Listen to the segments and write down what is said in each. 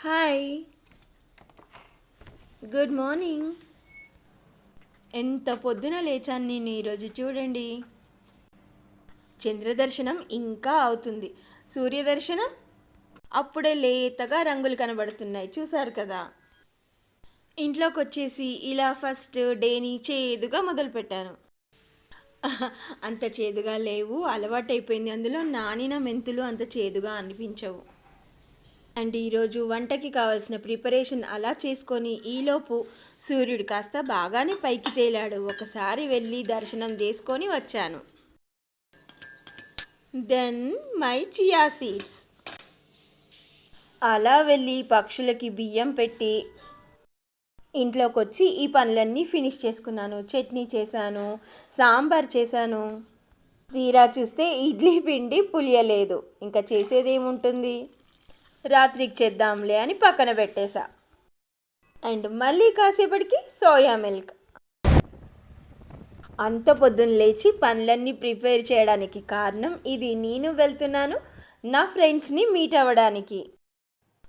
Hi good morning ఎంత పొద్దున లేచాను నేను ఈరోజు చూడండి. చంద్రదర్శనం ఇంకా అవుతుంది. సూర్యదర్శనం అప్పుడే లేతగా రంగులు కనబడుతున్నాయి. చూసారు కదా? ఇంట్లోకి వచ్చేసి ఇలా ఫస్ట్ డేని చేదుగా మొదలుపెట్టాను. అంత చేదుగా లేవు అలవాటైపోయింది. అందులో నానిన మెంతులు అంత చేదుగా అనిపించవు. అండ్ ఈరోజు వంటకి కావాల్సిన ప్రిపరేషన్ అలా చేసుకొని ఈలోపు సూర్యుడు కాస్త బాగానే పైకి తేలాడు. ఒకసారి వెళ్ళి దర్శనం చేసుకొని వచ్చాను. దెన్ మై చియా సీడ్స్ అలా వెళ్ళి పక్షులకి బియ్యం పెట్టి ఇంట్లోకి వచ్చి ఈ పనులన్నీ ఫినిష్ చేసుకున్నాను. చట్నీ చేశాను సాంబార్ చేశాను. తీరా చూస్తే ఇడ్లీ పిండి పులియలేదు. ఇంకా చేసేది ఏముంటుంది రాత్రికి చేద్దాంలే అని పక్కన పెట్టేశా. అండ్ మళ్ళీ కాసేపటికి సోయా మిల్క్. అంత పొద్దున్న లేచి పనులన్నీ ప్రిపేర్ చేయడానికి కారణం ఇది నేను వెళ్తున్నాను నా ఫ్రెండ్స్ని మీట్ అవ్వడానికి.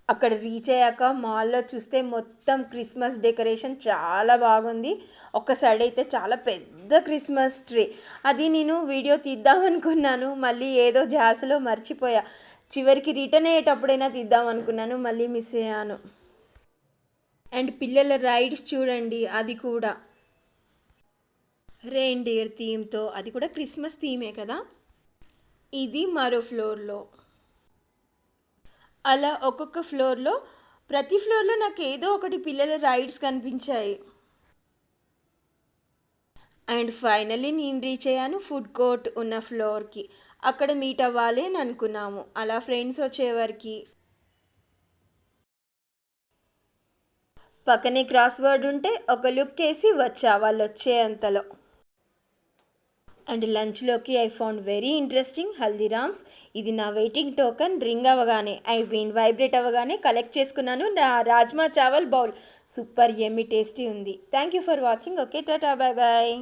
అక్కడ రీచ్ అయ్యాక మాల్లో చూస్తే మొత్తం క్రిస్మస్ డెకరేషన్ చాలా బాగుంది. ఒక సైడ్ అయితే చాలా పెద్ద క్రిస్మస్ ట్రీ. అది నేను వీడియో తీద్దామనుకున్నాను మళ్ళీ ఏదో జాసలో మర్చిపోయా. చివరికి రిటర్న్ అయ్యేటప్పుడైనా తీద్దాం అనుకున్నాను మళ్ళీ మిస్ అయ్యాను. అండ్ పిల్లల రైడ్స్ చూడండి అది కూడా. రెయిన్డియర్ థీమ్తో అది కూడా క్రిస్మస్ థీమే కదా? ఇది మరో ఫ్లోర్లో అలా ఒక్కొక్క ఫ్లోర్లో ప్రతి ఫ్లోర్లో నాకు ఏదో ఒకటి పిల్లల రైడ్స్ కనిపించాయి. అండ్ ఫైనల్లీ నేను రీచ్ అయ్యాను ఫుడ్ కోర్ట్ ఉన్న ఫ్లోర్కి అక్కడ మీట్ అవ్వాలి అని అనుకున్నాము. అలా ఫ్రెండ్స్ వచ్చేవారికి. పక్కనే క్రాస్ వర్డ్ ఉంటే ఒక లుక్ వేసి వచ్చా వాళ్ళు వచ్చే అంతలో. And లంచ్లోకి I found very interesting Haldiram's ఇది నా వెయిటింగ్ టోకన్ రింగ్ అవ్వగానే ఐ మీన్ వైబ్రేట్ అవ్వగానే కలెక్ట్ చేసుకున్నాను. నా rajma chawal bowl super yummy tasty ఉంది. Thank you for watching okay tata bye bye